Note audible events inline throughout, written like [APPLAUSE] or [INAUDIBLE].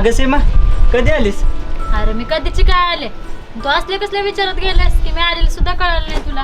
अगं सीमा कधी आलीस? अरे मी कधीची काय आले? तू असले कसल्या विचारत गेलास की मी आलेले सुद्धा कळलं नाही तुला?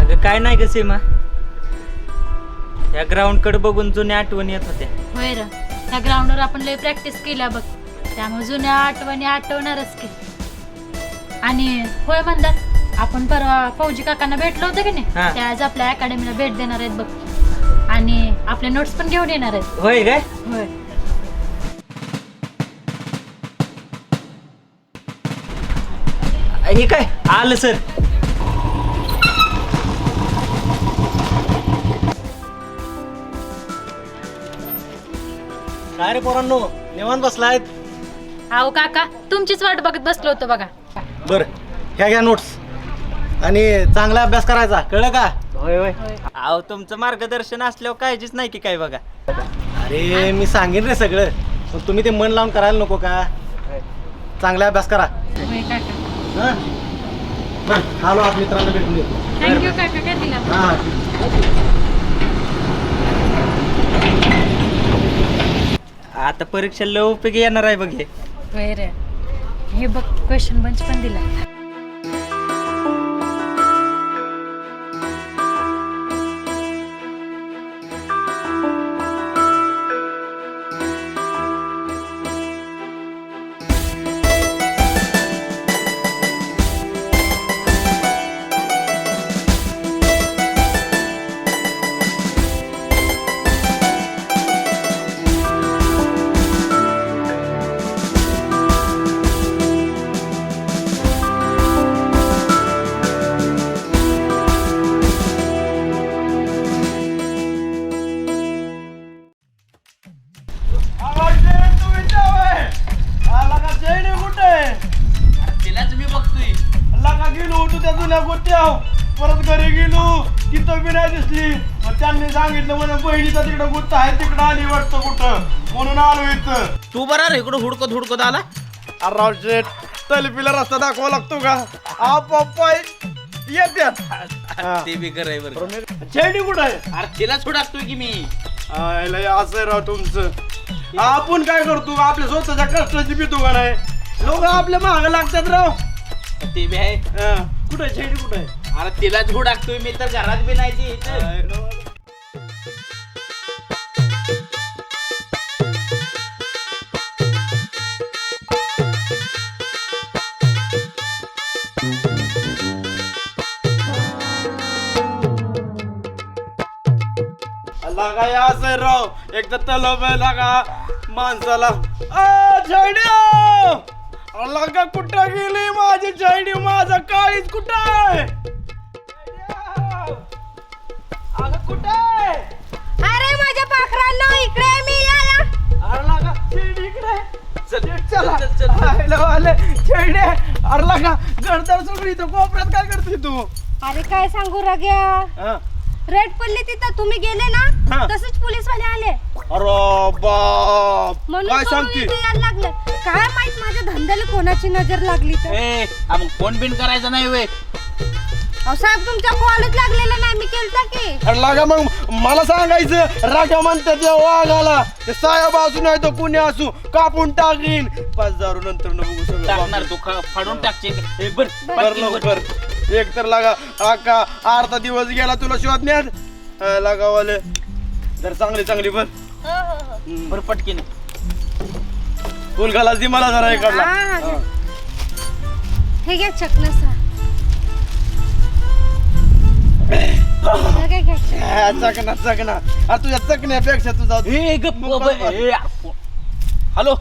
अगं काय नाही ग सीमा. या ग्राउंडकडे बघून जुन्या आठवणी येत होत्या. होय र. ह्या ग्राउंडवर आपण लय प्रॅक्टिस केल्या बघ. त्यामुळे जुन्या आठवणी आठवणारच की. आणि होय म्हणतात आपण परवा फौजी काकांना भेटलो होतं की हा. नाही ते आज आपल्या अकॅडमीला भेट देणार आहेत बघ. आणि आपल्या नोट्स पण घेऊन येणार आहेत. होय काय? होय. हे काय? आलं सर. काय रे पोरांनो? निवांत बसलायत? अहो काका तुमचीच वाट बघत बसलो होतो बघा. बर ह्या घ्या नोट्स आणि चांगला अभ्यास करायचा कळलं का? होय होय. अहो तुमचं मार्गदर्शन असल्यावर काळजीच नाही की काय बघा. अरे मी सांगेन रे सगळं. पण तुम्ही ते मन लावून करायला नको का? चांगला अभ्यास करा. होय काका? बरं आलो आज मित्रांना भेटून येतो. थँक्यू काका काय दिला? हा ठीक. आता परीक्षेला उपयोगी येणार आहे बघ हे. होय रे. हे बघ क्वेश्चन बंच पण दिला. बहिणीचा तिकडं गुत्ता आहे तिकडं आली वाटतं कुठं? म्हणून आलो इथं. तू बरा रे इकडं हुडकत हुडकत आला. अरे राव शेठ तलपीला रस्ता दाखवा लागतो का? आ पप्पा येत्यात. [LAUGHS] हा. ते बी करे बरं. चेंडी कुठं आहे? अरे तिला सोडाकतोय की मी. आयला हे असं आहे राव तुमचं. आपण काय करतो आपल्या स्वतःच्या कष्टाची पितो का नाही? लोक आपल्या माग लागतात राव. ते बी आहे. कुठं आहे? चेंडी कुठं आहे? अरे तिलाच हुडाकतोय मी तर घरात बी नाही ती इथं. आयला. लागा या असं राव? एक तर तलब लागा. माणसाला. आ झैड्या लागा कुठं गेली माझी झैडी माझा काळीच कुठं आहे! अगं कुठं आहे? अरे माझ्या पाखरांनो इकडे मी या अरे लागा झैडी इकडे. चल, चला चल, वाले, झैड्या अरे लागा गणतर सोडून इथं कोपऱ्यात काय करते तू? अरे काय सांगू रग्या? हा? रेड पडली तिथं तुम्ही गेले हा. ना तसंच पोलीस वाले आले. अरे बाप. म्हणून काय पळून सांगते? इथे यायला लागलं. काय माहीत माझ्या धंद्याला कोणाची नजर लागली तर? ए आ मग फोन बिन करायचा नाही वे. अहो साहेब तुमच्या कॉलच लागलेला नाही. मी केलता की. अरे लागा मग. मला सांगायचं राजा म्हणतात त्या वाघाला ते साहेब असू नाही तर कुणी असू कापून टाकीन. पाच हजार नंतर न बघू सगळं टाकणार तू ख- फाडून टाकशील. ए, बर कर पाटकीन बर. लवकर. एक तर लागा आका अर्धा दिवस गेला तुला शोधण्यात लागावाले. तर चांगली चांगली बर बर पटकीन. फुल घाला ती मला जरा इकडला हा, हा, हा. हे घ्या चकनसा हे. हा, चकना चकना. अरे तुझ्या चकण्यापेक्षा तुझा ए गप हॅलो.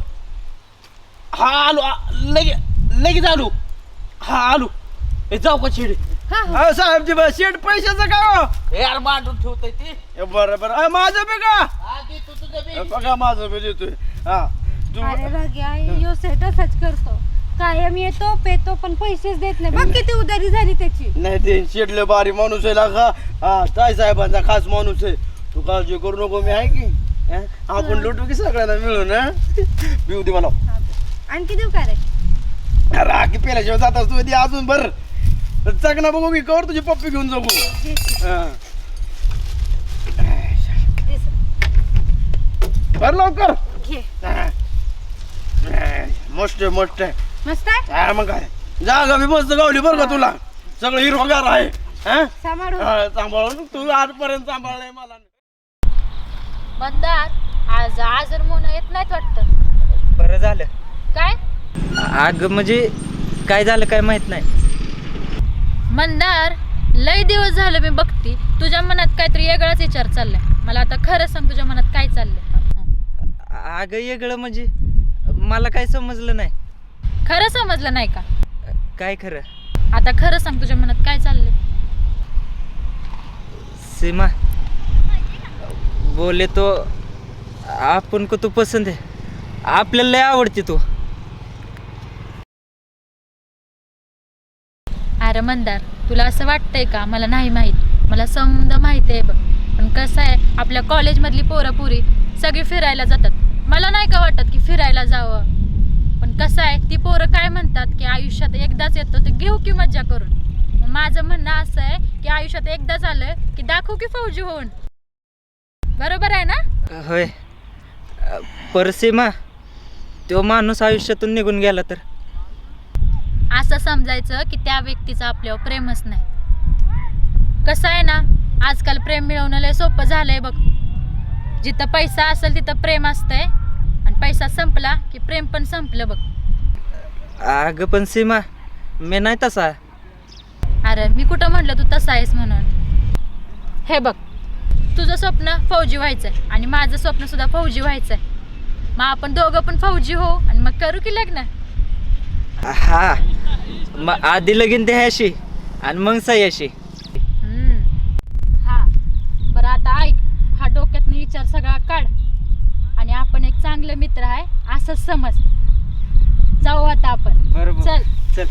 हा आलो. लगे लगेच आलो हा आलो. ए जाऊ का शिडी? हा, हा. अहो, साहेबजी बस शेट पैशाचं का हो? यार मांडून ठेवतोय ते. ए, बरं बरं. माझं बी का? हा, तू तुझं बी. ए, बघा माझं बी देतोय. हा. तू अरे रग्या यो सेट असंच करतो. कायम येतो पेतो पण पैसेच देत नाही. बघ किती उधारी झाली त्याची. नाही ते शेटले बारी माणूस आहे लागा. हा ताई साहेबांचा खास माणूस आहे. तू काळजी करू नको मी आहे की? हा? आपण लुटू की सगळ्यांना मिळून हा? पिऊ दे मला. हा, आणखी देऊ का रे? राखी पेल्याशिवाय जात असतो ती अजून बर. चकना बघू की कवर तुझी पप्पी घेऊन जाऊ हा. बर लवकर. हा. मस्त आहे मस्त आहे. मस्त आहे? हा, मग काय? जागा बी मस्त गावली बरं का तुला. सगळं हिरवगार आहे. हा? सांभाळून. हा, सांभाळून. तू आजपर्यंत सांभाळलंय मला. मतदार आज आजर मोन येत नाहीत वाटतं. बरं झालं. काय? अगं म्हणजे काय झालं काय माहीत नाही. मंदार लय दिवस झालं मी बघती. तुझ्या मनात काहीतरी वेगळाच विचार चाललाय. मला आता खरं सांग तुझ्या मनात काय चाललंय? अगं वेगळं म्हणजे मला काय समजलं नाही. खरं समजलं नाही का? काय खरं? आता खरं सांग तुझ्या मनात काय चाललंय? सीमा बोले तो आपण को तू पसंत आहे? आपल्याला लय आवडते तू. मंदार तुला असं वाटतंय का? मला नाही माहीत. मला समजा माहिती आहे बघ. पण कसं आहे आपल्या कॉलेजमधली पोरं पुरी सगळी फिरायला जातात. मला नाही का वाटत की फिरायला जावं? पण कसं आहे ती पोरं काय म्हणतात की आयुष्यात एकदाच येतो तर घेऊ की मज्जा करून? मग माझं म्हणणं असं आहे की आयुष्यात एकदाच आलं की दाखवू की फौजी होऊन? बरोबर आहे ना? होय. परसीमा तो माणूस आयुष्यातून निघून गेला तर? असं समजायचं की त्या व्यक्तीचं आपल्यावर प्रेमच नाही. कसं आहे ना आजकाल प्रेम मिळवणं लय सोपं झालंय बघ. जिथं पैसा असेल तिथं प्रेम असतंय. आणि पैसा संपला की प्रेम पण संपलं बघ. अगं पण सीमा मी नाही तसा. अरे मी कुठं म्हटलं तू तसा आहेस म्हणून? हे बघ तुझं स्वप्न फौजी व्हायचंय आणि माझं स्वप्न सुद्धा फौजी व्हायचंय. मग आपण दोघं पण फौजी हो आणि मग करू की लग्न? हा मग आधी लगीन द्यायशी आणि मग सह्याशी. हम्म. हा. बरं आता ऐक. हा डोक्यातनं विचार सगळा काढ. आणि आपण एक चांगले मित्र आहे असंच समज. जाऊ आता आपण. बरोबर. चल. चल.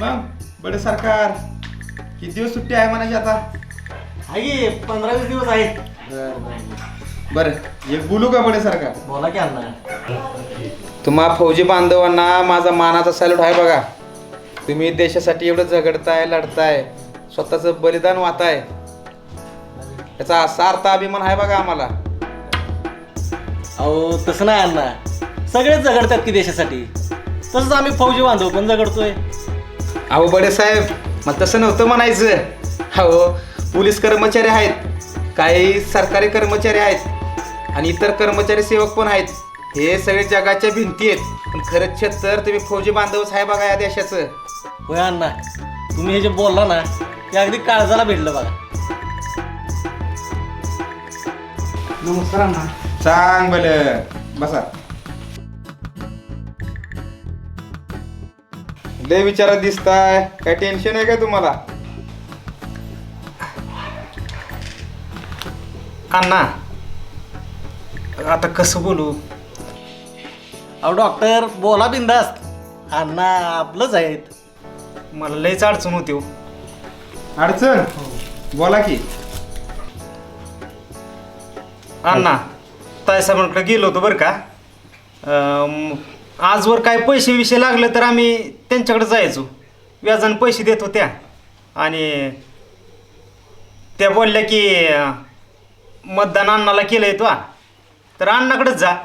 मग बडे सरकार किती दिवस सुट्टी आहे म्हणायची आता? आहे पंधरा वीस दिवस आहेत. बरं एक बोलू का बडे सरकार? बोला की अण्णा. तुम्हा फौजी बांधवांना माझा मानाचा सॅल्यूट आहे बघा. तुम्ही देशासाठी एवढं झगडताय लढताय स्वतःचं बलिदान वाहताय. याचा असा अर्थ अभिमान आहे बघा आम्हाला. अहो तसं नाही अण्णा. सगळेच झगडतात की देशासाठी. तसंच आम्ही फौजी बांधव पण झगडतोय. अहो बडे साहेब मग तसं नव्हतं म्हणायचं. अहो पोलीस कर्मचारी आहेत काही सरकारी कर्मचारी आहेत आणि इतर कर्मचारी सेवक पण आहेत. हे सगळे जगाच्या भिंती आहेत. पण खरंच तर तुम्ही फौजी बांधवच आहे बघा या देशाचं. होय अण्णा तुम्ही हे जे बोलला ना ते अगदी काळजाला भेटलं बघा. नमस्कार अण्णा. सांग बल बसा. लय विचारात दिसताय काय टेन्शन आहे का तुम्हाला? अण्णा आता कसं बोलू? अहो डॉक्टर बोला बिंदास्त अण्णा आपलंच आहेत. मला लयच अडचण होती हो. अडचण? बोला की. अण्णा तायसाहेबांकडे गेलो होतो बरं का? अं, आजवर काय पैसे विषय लागले तर आम्ही त्यांच्याकडे जायचो. व्याजाने पैसे देत होत्या. आणि त्या बोलल्या की अं, मतदान अण्णाला केलं आहे तो. तर अण्णाकडेच जा.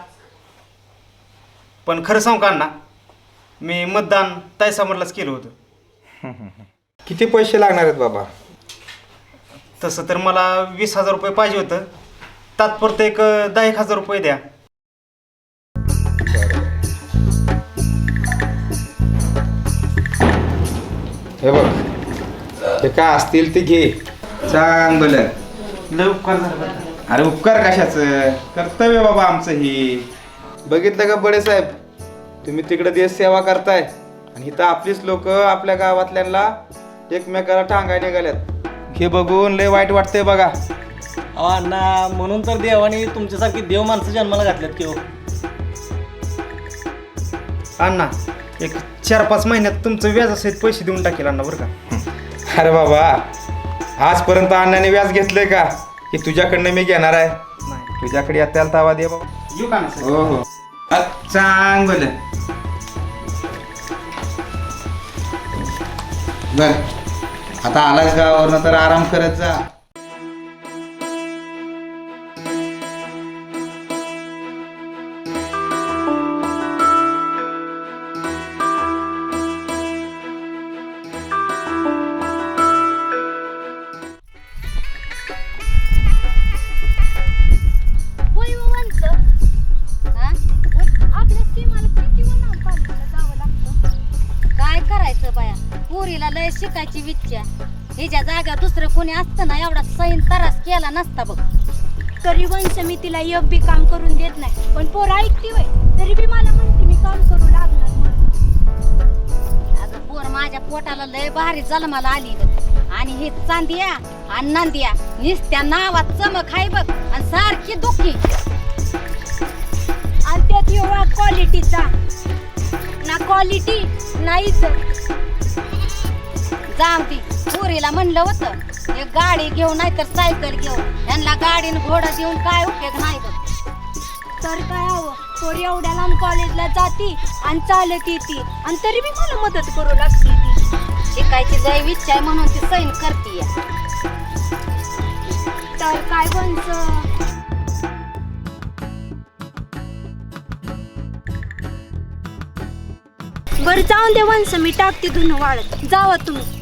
पण खरं सांगू का अण्णा मी मतदान तायसाहेबांनाच केलं होतं. किती पैसे लागणार आहेत बाबा? तसं तर मला वीस हजार रुपये पाहिजे होतं. तात्पुरतं एक अं, दहा एक हजार रुपये द्या. हे बघ हे काय असतील ते घे. सांग बल लय उपकार झाले बरं का. अरे उपकार कशाचं? कर्तव्य बाबा आमचं ही. बघितलं का बडे साहेब? तुम्ही तिकडे देश सेवा करताय. आणि इथं आपलीच लोक आपल्या गावातल्यांना एकमेकाला टांगाय निघाल्यात. हे बघून लय वाईट वाटतंय बघा. अहो अण्णा म्हणून तर देवाने तुमच्यासारखी देव माणसं जन्माला घातल्यात की हो. अण्णा एक चार पाच महिन्यात तुमचं व्याजासहित पैसे देऊन टाकेल अण्णा बरं का. अरे बाबा आजपर्यंत अण्णाने व्याज घेतलंय का? की तुझ्याकडनं मी घेणार आहे. नाही. तुझ्याकडे यात्याला तावा दे बाबा. येऊ का ना हो हो. चांगलं. बर. आता आलाच गावावरनं तर आराम करत जा. नसता बघ. तरी वन समितीला एक बी काम करून देत नाही. पण पोरं ऐकती वय तरी बी मला म्हणते मी काम करू लागणार म्हणून. अगं पोर माझ्या पोटाला लय भारी जन्माला आली बघ आणि हे चांदिया आणि नांदिया नुसत्या नावात चमक आहे बघ. आणि सारखी दुखी. आणि त्यात एवढा क्वालिटीचा ना क्वालिटी ना इज्जत. जाऊ ती पोरीला म्हणलं होतं एक गाडी घेऊन नाही तर सायकल घेऊन. यांना गाडीन घोडा देऊन काय उपयोग नाही तर काय हवं? थोडी एवढ्या लांब कॉलेजला जाती आणि चालत येते. आणि तरी बी मला मदत करू लागते ती. शिकायची जय इच्छा आहे म्हणून ती सैन करते तर काय बनचं बरं जाऊन दे वंश मी टाकते धुणं वाळत. जावा तुम्ही.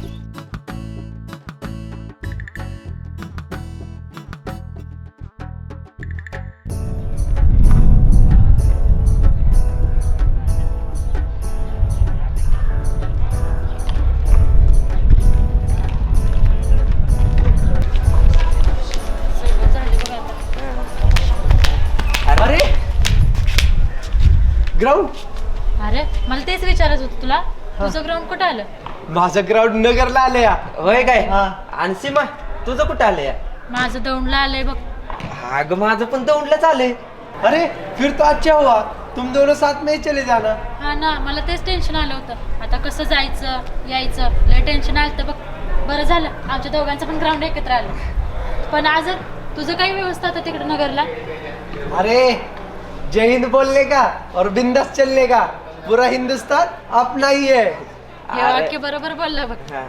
तेच विचारत होतं तुला. तुझं ग्राउंड कुठं आलं? माझं ग्राउंड नगरला आलं या होय काय? हा. आणि सीमा तुझं कुठं आलंय माझं दौंडला आलंय बघ. अगं माझं पण दौंडलाच आलंय. अरे फिर तो अच्छा हुआ. तुम दोनों साथ में ही चले जाना. हा ना मला तेच टेन्शन आलं होतं. आता कसं जायचं यायचं? लय टेन्शन आलं होतं बघ. बरं झालं आमच्या दोघांचं पण ग्राउंड एकत्र आलं. पण आज तुझं काही व्यवस्था होतं तिकडे नगरला? अरे जय हिंद बोलने का? और बिंदास चलने का? पूरा हिंदुस्तान अपना ही वाक्य बरोबर बोललं बघ. हा.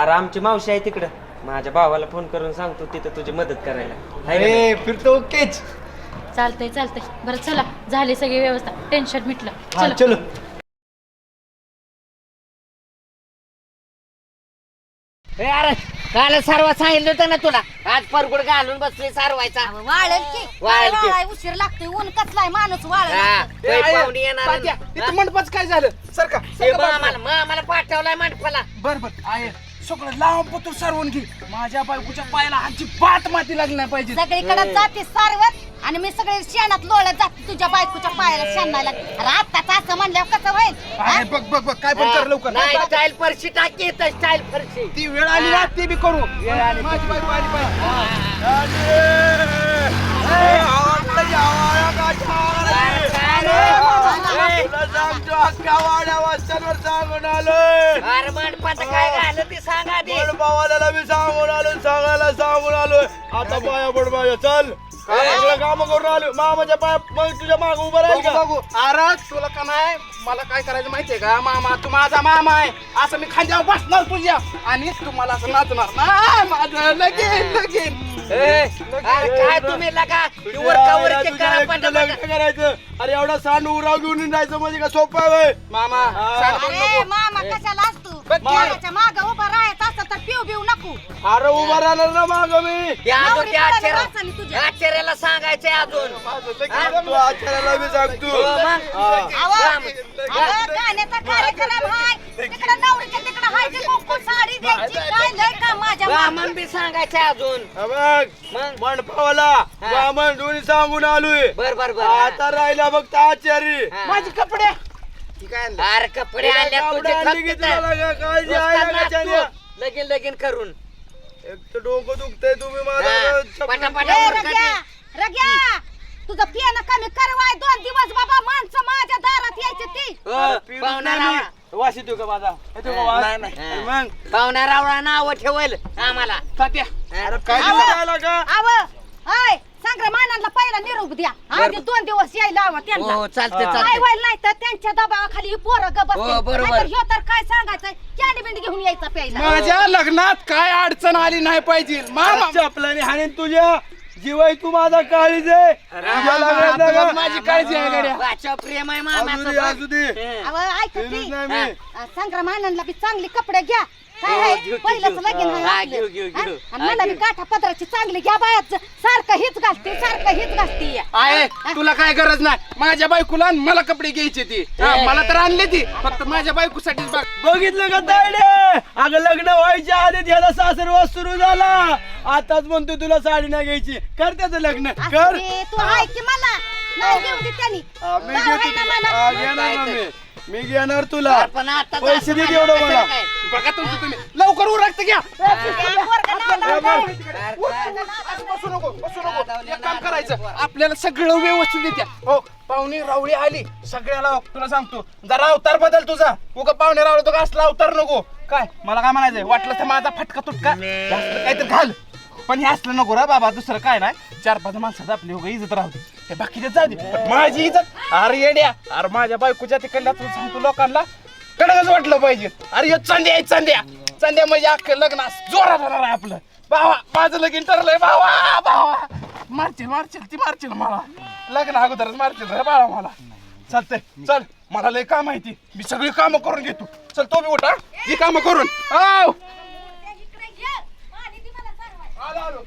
अरे आमची मावशी आहे तिकडं. माझ्या भावाला फोन करून सांगतो तिथं तुझी मदत करायला. हाय का नाही? अरे फिर तो ओकेच. चालतंय चालतंय. बरं चला. झाली सगळी व्यवस्था. टेन्शन मिटलं. हाँ चला. चलो. अरे. काल सर्व सांगितलं होतं ना तुला? आज परगुड घालून बसली सारवायचा. वाळेल की. वाळेल की. वाळाय उशीर लागतोय. ऊन कसलाय? माणूस हा, वाळेल लय पाहुणे येणार इथं मंडपाचं काय झालं? सर का? हे मामाला मामाला पाठवलाय मंडपाला. बर बर. आहे. सगळं लाव पतूर सारवून घे. माझ्या बायकोच्या पायाला आजची बात माती लागली नाही पाहिजे. सगळीकडे जाते सारवत आणि मी सगळे शेणात लोळत जाते तुझ्या बायकोच्या पायाला शेणायला अरे आत्ताच असं म्हणल्यावर कसं होईल? हा? अरे बघ बघ बघ काय पण कर लवकर. नाही स्टाईल फरशी टाकी स्टाईल फरशी. ती वेळ आली ना ते बी करू. माझी बायको आली पाहिजे काय घालं ते सांगा आधी. भावाला मी सांगून आलो सांगायला सांगून आलोय आता पाया पड चल. काम करून आलो. मामाच्या पाया तुझ्या माग उभं राहील का? अरे तुला का नाही? मला काय करायचं माहितीये का? मामा तू माझा मामा आहे. असं मी खांद्यावर बसणार तुझ्या. आणि तू मला असं नाचणार. ना माझं लगीन लगीन. अरे काय तुम्ही लगा? वरकावर करा पण लग्न करायचं. अरे एवढा सांड उराव घेऊन जायचं म्हणजे का सोपं आहे मामा अरे मामा कशाला घराच्या माग उभा राहायचं असतं तर पिऊ बिऊ नको. अरे उभा राहणार ना माग मी. त्या अजून नवरी त्या तुला आश्चर्य- वाचली तुझ्या. आश्चर्याला सांगायचंय अजून. तू आचार्याला मी सांगतो. हो मग. अहो, राम. अहो, गाण्याचा कार्यक्रम हाय. तिकडे नवरीच्या तिकडे हाय ती कुंकू साडी द्यायची. काय लय का माझ्या मागं. रामन बी सांगायचंय अजून. हा मग. मंडपावाला. ब्राह्मण दोन्ही सांगून आलोय. बर बर बर. आता राहिला फक्त आचार्य हा. माझे कपडे. ठीक आहे अरे कपडे आले तुझे काळजी आहे ना त्याच्या? लगीन लगीन करून एक तर डोकं दुखतंय तुम्ही हा. माझं पटा- चपलीत- पटा- ए, रग्या, रग्या, तुझं पियानं कमी करवाय दोन दिवस बाबा माणसं माझ्या दारात यायची ती अरे, पिऊच पाहुणा नाही मी. रावळा. वास येतो का माझा येतो का वास? नाही, नाही. आणि मग पाहुणा रावळा नाव ठेवल आम्हाला तात्या अरे काय आव. दिवस राहिला का आव हाय संग्रमानाला पहिला निरोप द्या. आधी दोन दिवस यायला हवा त्यांना. हो काय व्हायला नाही तर त्यांच्या दबावाखाली ही पोरं. हो, बरोबर. नाहीतर ह्यो तर काय सांगायचं कॅन्डी बिंडी घेऊन यायचा प्यायला. माझ्या लग्नात काय अडचण आली नाही पाहिजे. मामा चपलाने हाणीन तुझ्या जीवाई तू माझा काळीज आहे. तुझ्या लग्नात ना का? माझी काळजी आहे गड्या. वाचा प्रेम आहे असू दे मामाचं नाही मी. बी चांगली कपडे घ्या. काय हो, आहे घेऊ, घेऊ, पहिलंच घेऊ. लगीन आहे हा, आपलं. घेऊ, घेऊ, हा? घेऊ. आणि हा, मला बी घेऊ. काठा पदराची चांगली घ्या बायाच. सारखं हीच घालते सारखं हीच घालते. आहे तुला काय गरज नाही. माझ्या बायकोला आणि मला कपडे घ्यायचे ती. हा, मला तर आणले ती. फक्त माझ्या बायकोसाठीच बघ. बघितलं का तायडे? अगं लग्न व्हायच्या आधी त्याला सासरवा सुरू झाला. आताच म्हणतो तुला साडी नाही घ्यायची. कर त्याचं लग्न कर. अरे, तू आहे की मला? नाही घेऊ दे त्यांनी हा, मी आहे ना. मला. हा, घेणार ना मी मी घेणार तुला. पण आता पैसे दे तेवढं मला. बघा तुमचं तुम्ही लवकर उरकत घ्या त्या पोरगं नाव लावलंय. बसू नको बसू नको एक काम करायचं आपल्याला सगळं व्यवस्थित देत्या हो पाहुणे रावळी आली सगळ्याला तुला सांगतो जरा अवतार बदल तुझा उगा पाहुणे रावळ तो असला अवतार नको काय मला काय म्हणायचंय वाटलं तर माझा फटका तुटका काहीतरी घाल पण हे असलं नको रा बाबा दुसरं काय नाही चार पाच माणसाचं आपली उगा इज्जत राहू दे हे बाकीचे जाऊ दे पण माझी इज्जत अरे येड्या अरे माझ्या बायकोच्या तिकडल्या तुला सांगतो लोकांना कडकच वाटलं पाहिजे. अरे ह्यो चांद्या आहे चांद्या चांद्या म्हणजे अख्खं लग्न जोरात होणार आहे आपलं. भावा माझं लगीन ठरलंय भावा भावा. मारचील मारशील ती मारचील मला. लग्न अगोदरच मारचील रे बाळा मला. चालतंय चल मला लय काम आहे ती. मी सगळी कामं करून घेतो. चल तो बी उठा. ही कामं करून. आव आलो आलो.